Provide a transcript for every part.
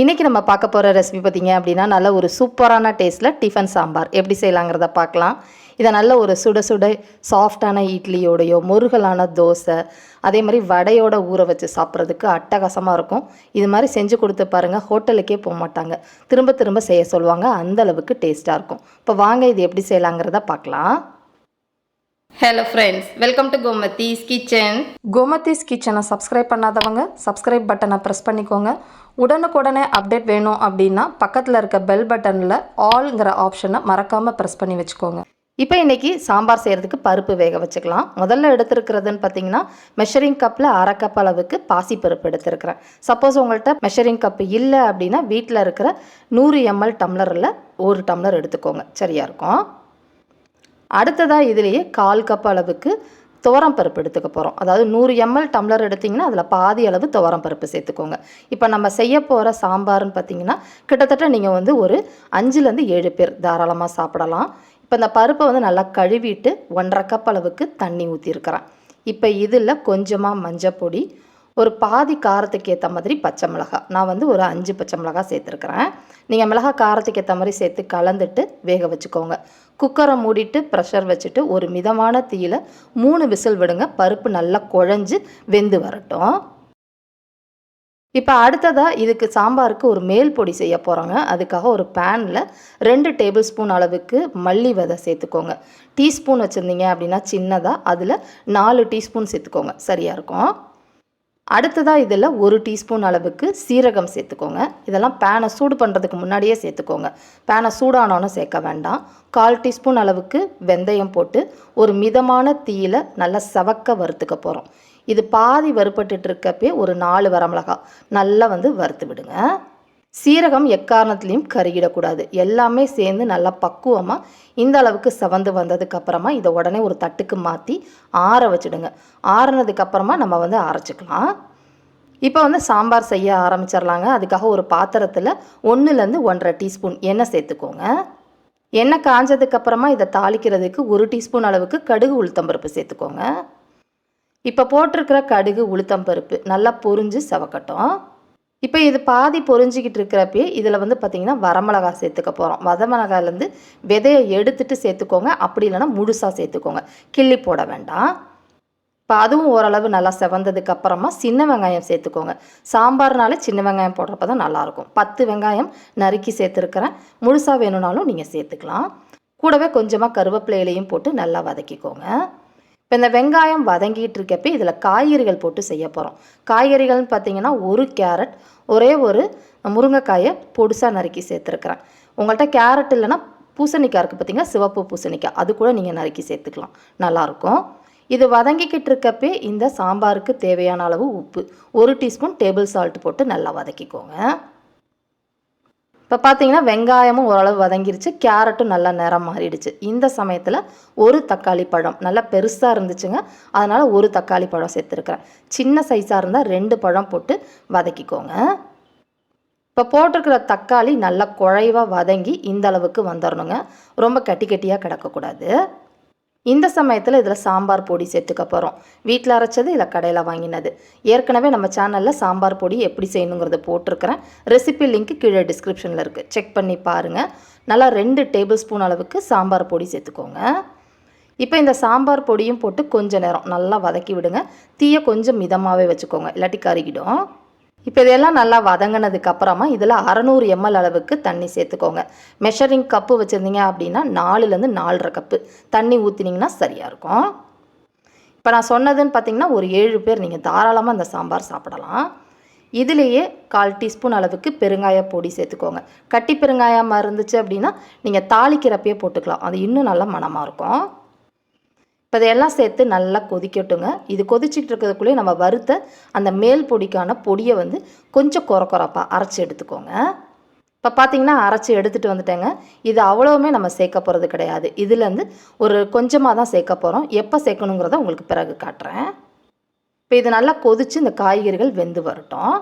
இன்றைக்கி நம்ம பார்க்க போகிற ரெசிபி பார்த்தீங்க அப்படின்னா நல்ல ஒரு சூப்பரான டேஸ்ட்டில் டிஃபன் சாம்பார். எப்படி செய்யலாங்கிறத பார்க்கலாம். இதை நல்ல ஒரு சுட சுட சாஃப்டான இட்லியோடையோ முருகலான தோசை அதே மாதிரி வடையோட ஊற வச்சு சாப்பிட்றதுக்கு அட்டகாசமாக இருக்கும். இது மாதிரி செஞ்சு கொடுத்து பாருங்கள் ஹோட்டலுக்கே போக மாட்டாங்க. திரும்ப திரும்ப செய்ய சொல்லுவாங்க அந்த அளவுக்கு டேஸ்ட்டாக இருக்கும். இப்போ வாங்க இது எப்படி செய்யலாங்கிறத பார்க்கலாம். Hello friends welcome to Gomathi's kitchen Gomathi's கிச்சனை சப்ஸ்கிரைப் பண்ணாதவங்க சப்ஸ்கிரைப் பட்டனை ப்ரெஸ் பண்ணிக்கோங்க. உடனுக்குடனே அப்டேட் வேணும் அப்படின்னா பக்கத்தில் இருக்க பெல் பட்டனில் ஆல்ங்கிற ஆப்ஷனை மறக்காமல் ப்ரெஸ் பண்ணி வச்சுக்கோங்க. இப்போ இன்றைக்கி சாம்பார் செய்கிறதுக்கு பருப்பு வேக வச்சுக்கலாம். முதல்ல எடுத்துருக்கிறதுன்னு பார்த்தீங்கன்னா மெஷரிங் கப்பில் அரை கப் அளவுக்கு பாசிப்பருப்பு எடுத்துருக்கிறேன். சப்போஸ் உங்கள்கிட்ட மெஷரிங் கப்பு இல்லை அப்படின்னா வீட்டில் இருக்கிற நூறு எம்எல் டம்ளரில் ஒரு டம்ளர் எடுத்துக்கோங்க. சரியாக இருக்கும்? அடுத்ததாக இதுலேயே கால் கப் அளவுக்கு துவரம் பருப்பு எடுத்துக்க போகிறோம் அதாவது நூறு எம்எல் டம்ளர் எடுத்திங்கன்னா அதில் பாதி அளவு துவரம் பருப்பு சேர்த்துக்கோங்க. இப்போ நம்ம செய்ய போகிற சாம்பார்னு பார்த்தீங்கன்னா கிட்டத்தட்ட நீங்கள் வந்து ஒரு அஞ்சுலேருந்து ஏழு பேர் தாராளமாக சாப்பிடலாம். இப்போ இந்த பருப்பை வந்து நல்லா கழுவிட்டு ஒன்றரை கப் அளவுக்கு தண்ணி ஊற்றிருக்கிறேன் இப்போ இதில் கொஞ்சமாக மஞ்சள் பொடி ஒரு பாதி காரத்துக்கு ஏற்ற மாதிரி பச்சை மிளகாய் நான் வந்து ஒரு அஞ்சு பச்சை மிளகாய் சேர்த்துருக்குறேன். நீங்கள் மிளகாய் காரத்துக்கு ஏற்ற மாதிரி சேர்த்து கலந்துட்டு வேக வச்சுக்கோங்க. குக்கரை மூடிட்டு ப்ரெஷர் வச்சுட்டு ஒரு மிதமான தீயில் மூணு விசில் விடுங்க. பருப்பு நல்லா குழஞ்சு வெந்து வரட்டும். இப்போ அடுத்ததாக இதுக்கு சாம்பாருக்கு ஒரு மேல் பொடி செய்ய போகிறோங்க அதுக்காக ஒரு பேனில் ரெண்டு டேபிள் ஸ்பூன் அளவுக்கு மல்லி விதை சேர்த்துக்கோங்க. டீஸ்பூன் வச்சுருந்தீங்க அப்படின்னா சின்னதாக அதில் நாலு டீஸ்பூன் சேர்த்துக்கோங்க. சரியாக இருக்கும்? அடுத்ததாக இதில் ஒரு டீஸ்பூன் அளவுக்கு சீரகம் சேர்த்துக்கோங்க. இதெல்லாம் பேனை சூடு பண்ணுறதுக்கு முன்னாடியே சேர்த்துக்கோங்க. பேனை சூடானோன்னு சேர்க்க வேண்டாம். கால் டீஸ்பூன் அளவுக்கு வெந்தயம் போட்டு ஒரு மிதமான தீயில் நல்லா செவக்க வறுத்துக்க போகிறோம் இது பாதி வறுபட்டுட்டு இருக்கப்பே ஒரு நாலு வரமிளகா நல்லா வந்து வறுத்து விடுங்க. சீரகம் எக்காரணத்துலேயும் கருகிடக்கூடாது. எல்லாமே சேர்ந்து நல்லா பக்குவமாக இந்த அளவுக்கு சவந்து வந்ததுக்கு அப்புறமா இதை உடனே ஒரு தட்டுக்கு மாற்றி ஆற வச்சுடுங்க. ஆறினதுக்கப்புறமா நம்ம வந்து அரைச்சிக்கலாம். இப்போ வந்து சாம்பார் செய்ய ஆரம்பிச்சிடலாங்க. அதுக்காக ஒரு பாத்திரத்தில் ஒன்றுலேருந்து ஒன்றரை டீஸ்பூன் எண்ணெய் சேர்த்துக்கோங்க. எண்ணெய் காஞ்சதுக்கப்புறமா இதை தாளிக்கிறதுக்கு ஒரு டீஸ்பூன் அளவுக்கு கடுகு உளுத்தம்பருப்பு சேர்த்துக்கோங்க. இப்போ போட்டிருக்கிற கடுகு உளுத்தம்பருப்பு நல்லா பொரிஞ்சு செவக்கட்டும். இப்போ இது பாதி பொரிஞ்சிக்கிட்டு இருக்கிறப்பே இதில் வந்து பார்த்திங்கன்னா வரமிளகா சேர்த்துக்க போகிறோம் வதமிளகாயிலேருந்து விதையை எடுத்துட்டு சேர்த்துக்கோங்க. அப்படி இல்லைன்னா முழுசாக சேர்த்துக்கோங்க. கிள்ளி போட வேண்டாம். இப்போ அதுவும் ஓரளவு நல்லா செவந்ததுக்கு அப்புறமா சின்ன வெங்காயம் சேர்த்துக்கோங்க. சாம்பார்னாலே சின்ன வெங்காயம் போடுறப்ப தான் நல்லாயிருக்கும். பத்து வெங்காயம் நறுக்கி சேர்த்துருக்கிறேன். முழுசாக வேணும்னாலும் நீங்கள் சேர்த்துக்கலாம். கூடவே கொஞ்சமாக கருவேப்பிலையிலையும் போட்டு நல்லா வதக்கிக்கோங்க. இப்போ இந்த வெங்காயம் வதங்கிட்டு இருக்கப்ப இதில் காய்கறிகள் போட்டு செய்ய போகிறோம் காய்கறிகள்னு பார்த்தீங்கன்னா ஒரு கேரட் ஒரே ஒரு முருங்கைக்காயை பொடிசாக நறுக்கி சேர்த்துருக்குறேன். உங்கள்கிட்ட கேரட் இல்லைன்னா பூசணிக்காய் இருக்குது பார்த்தீங்கன்னா சிவப்பு பூசணிக்காய். அது கூட நீங்கள் நறுக்கி சேர்த்துக்கலாம். நல்லாயிருக்கும். இது வதங்கிக்கிட்டு இருக்கப்பே இந்த சாம்பாருக்கு தேவையான அளவு உப்பு. ஒரு டீஸ்பூன் டேபிள் சால்ட் போட்டு நல்லா வதக்கிக்கோங்க. இப்போ பார்த்தீங்கன்னா வெங்காயமும் ஓரளவு வதங்கிருச்சு. கேரட்டும் நல்லா நிறம் மாறிடுச்சு. இந்த சமயத்தில் ஒரு தக்காளி பழம் நல்லா பெருசாக இருந்துச்சுங்க. அதனால் ஒரு தக்காளி பழம் சேர்த்துருக்குறேன். சின்ன சைஸாக இருந்தால் ரெண்டு பழம் போட்டு வதக்கிக்கோங்க. இப்போ போட்டிருக்கிற தக்காளி நல்லா குழைவாக வதங்கி இந்த அளவுக்கு வந்துடணுங்க ரொம்ப கட்டி கட்டியாக கிடக்கக்கூடாது. இந்த சமயத்தில் இதில் சாம்பார் பொடி சேர்த்துக்க போகிறோம் வீட்டில் அரைச்சது இல்லை கடையில் வாங்கினது. ஏற்கனவே நம்ம சேனலில் சாம்பார் பொடி எப்படி செய்யணுங்கிறத போட்டிருக்கிறேன். ரெசிபி லிங்க் கீழே டிஸ்கிரிப்ஷனில் இருக்குது செக் பண்ணி பாருங்கள் நல்லா ரெண்டு டேபிள் ஸ்பூன் அளவுக்கு சாம்பார் பொடி சேர்த்துக்கோங்க. இப்போ இந்த சாம்பார் பொடியும் போட்டு கொஞ்சம் நேரம் நல்லா வதக்கி விடுங்க. தீயை கொஞ்சம் மிதமாகவே வச்சுக்கோங்க. இல்லாட்டி கருகிடும். இப்போ இதெல்லாம் நல்லா வதங்கினதுக்கு அப்புறமா இதில் அறநூறு எம்எல் அளவுக்கு தண்ணி சேர்த்துக்கோங்க. மெஷரிங் கப்பு வச்சுருந்தீங்க அப்படின்னா நாலுலேருந்து நாலரை கப்பு தண்ணி ஊற்றினீங்கன்னா சரியாக இருக்கும். இப்போ நான் சொன்னதுன்னு பார்த்தீங்கன்னா ஒரு ஏழு பேர் நீங்கள் தாராளமாக அந்த சாம்பார் சாப்பிடலாம். இதுலேயே கால் டீஸ்பூன் அளவுக்கு பெருங்காய பொடி சேர்த்துக்கோங்க. கட்டி பெருங்காயமாக இருந்துச்சு அப்படின்னா நீங்கள் தாளிக்கிறப்பயே போட்டுக்கலாம். அது இன்னும் நல்லா மணமாக இருக்கும். இப்போ இதையெல்லாம் சேர்த்து நல்லா கொதிக்கட்டுங்க. இது கொதிச்சிட்டு இருக்கிறதுக்குள்ளேயே நம்ம வறுத்த அந்த மேல் பொடிக்கான பொடியை வந்து கொஞ்சம் குறை குறைப்பாக அரைச்சி எடுத்துக்கோங்க. இப்போ பார்த்தீங்கன்னா அரைச்சி எடுத்துகிட்டு வந்துட்டேங்க. இது அவ்வளோவுமே நம்ம சேர்க்க போகிறது கிடையாது. இதுலேருந்து ஒரு கொஞ்சமாக தான் சேர்க்க போகிறோம் எப்போ சேர்க்கணுங்கிறத உங்களுக்கு பிறகு காட்டுறேன். இப்போ இது நல்லா கொதித்து இந்த காய்கறிகள் வெந்து வரட்டும்.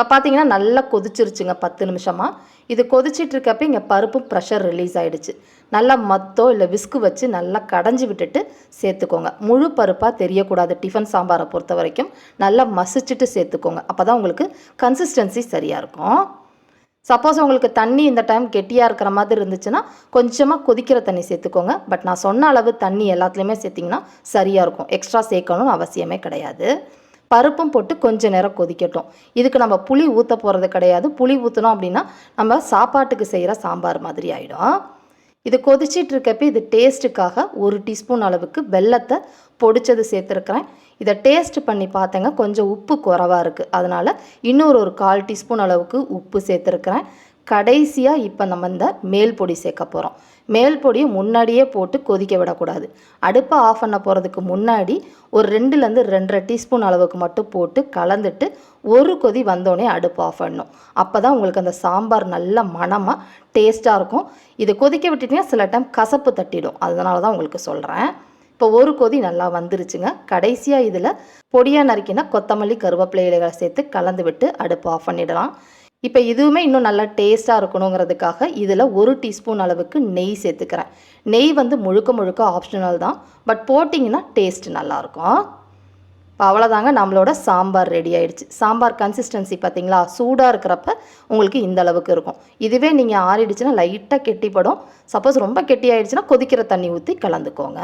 இப்போ பார்த்தீங்கன்னா நல்லா கொதிச்சிருச்சுங்க பத்து நிமிஷமாக இது கொதிச்சிட்டு இருக்கப்ப இங்கே பருப்பு ப்ரெஷர் ரிலீஸ் ஆகிடுச்சு நல்லா மத்தோ இல்லை விஸ்கு வச்சு நல்லா கடைஞ்சி விட்டுட்டு சேர்த்துக்கோங்க. முழு பருப்பாக தெரியக்கூடாது டிஃபன் சாம்பாரை பொறுத்த வரைக்கும். நல்லா மசிச்சுட்டு சேர்த்துக்கோங்க. அப்போ தான் உங்களுக்கு கன்சிஸ்டன்சி சரியாக இருக்கும். சப்போஸ் உங்களுக்கு தண்ணி இந்த டைம் கெட்டியாக இருக்கிற மாதிரி இருந்துச்சுன்னா கொஞ்சமாக கொதிக்கிற தண்ணி சேர்த்துக்கோங்க. பட் நான் சொன்ன அளவு தண்ணி எல்லாத்துலேயுமே சேர்த்திங்கன்னா சரியாக இருக்கும். எக்ஸ்ட்ரா சேர்க்கணும்னு அவசியமே கிடையாது. பருப்பும் போட்டு கொஞ்சம் நேரம் கொதிக்கட்டும். இதுக்கு நம்ம புளி ஊற்ற போகிறது கிடையாது. புளி ஊற்றினோம் அப்படின்னா நம்ம சாப்பாட்டுக்கு செய்கிற சாம்பார் மாதிரி ஆகிடும் இது கொதிச்சிட்டு இருக்கப்ப இது டேஸ்ட்டுக்காக ஒரு டீஸ்பூன் அளவுக்கு வெல்லத்தை பொடிச்சது சேர்த்துருக்குறேன். இதை டேஸ்ட் பண்ணி பார்த்தேங்க கொஞ்சம் உப்பு குறவாக இருக்குது அதனால் இன்னொரு ஒரு கால் டீஸ்பூன் அளவுக்கு உப்பு சேர்த்துருக்குறேன். கடைசியாக இப்போ நம்ம இந்த மேல் பொடி சேர்க்க போகிறோம் மேல் பொடியை முன்னாடியே போட்டு கொதிக்க விடக்கூடாது. அடுப்பை ஆஃப் பண்ண போகிறதுக்கு முன்னாடி ஒரு ரெண்டுலேருந்து ரெண்டரை டீஸ்பூன் அளவுக்கு மட்டும் போட்டு கலந்துட்டு ஒரு கொதி வந்தோடனே அடுப்பு ஆஃப் பண்ணும் அப்போ தான் உங்களுக்கு அந்த சாம்பார் நல்ல மணமாக டேஸ்ட்டாக இருக்கும். இதை கொதிக்க விட்டுட்டிங்கன்னா சில டைம் கசப்பு தட்டிடும். அதனால தான் உங்களுக்கு சொல்கிறேன் இப்போ ஒரு கொதி நல்லா வந்துருச்சுங்க. கடைசியாக இதில் பொடியாக நறுக்கினா கொத்தமல்லி கருவேப்பிலை இலைகளை சேர்த்து கலந்து விட்டு அடுப்பு ஆஃப் பண்ணிடலாம். இப்போ இதுவுமே இன்னும் நல்லா டேஸ்ட்டாக இருக்கணுங்கிறதுக்காக இதில் ஒரு டீஸ்பூன் அளவுக்கு நெய் சேர்த்துக்கிறேன். நெய் வந்து முழுக்க முழுக்க ஆப்ஷனல் தான். பட் போட்டிங்கன்னா டேஸ்ட் நல்லாயிருக்கும். இப்போ அவ்வளோதாங்க நம்மளோட சாம்பார் ரெடி ஆயிடுச்சு. சாம்பார் கன்சிஸ்டன்சி பார்த்தீங்களா சூடாக இருக்கிறப்ப உங்களுக்கு இந்த அளவுக்கு இருக்கும். இதுவே நீங்கள் ஆறிடுச்சுன்னா லைட்டாக கெட்டிப்படும். சப்போஸ் ரொம்ப கெட்டி ஆயிடுச்சுன்னா கொதிக்கிற தண்ணி ஊற்றி கலந்துக்கோங்க.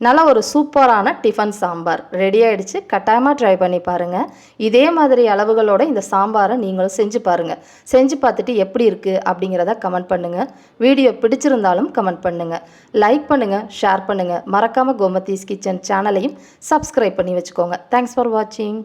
நல்லா ஒரு சூப்பரான டிஃபன் சாம்பார். ரெடி ஆகிடுச்சு கட்டாயமாக ட்ரை பண்ணி பாருங்கள் இதே மாதிரி அளவுகளோட இந்த சாம்பாரை நீங்களும் செஞ்சு பாருங்கள் செஞ்சு பார்த்துட்டு எப்படி இருக்குது அப்படிங்கிறத கமெண்ட் பண்ணுங்கள் வீடியோ பிடிச்சிருந்தாலும் கமெண்ட் பண்ணுங்கள் லைக் பண்ணுங்கள் ஷேர் பண்ணுங்கள் மறக்காமல் கோமதீஸ் கிச்சன் சேனலையும் சப்ஸ்கிரைப் பண்ணி வச்சுக்கோங்க. தேங்க்ஸ் ஃபார் வாட்சிங்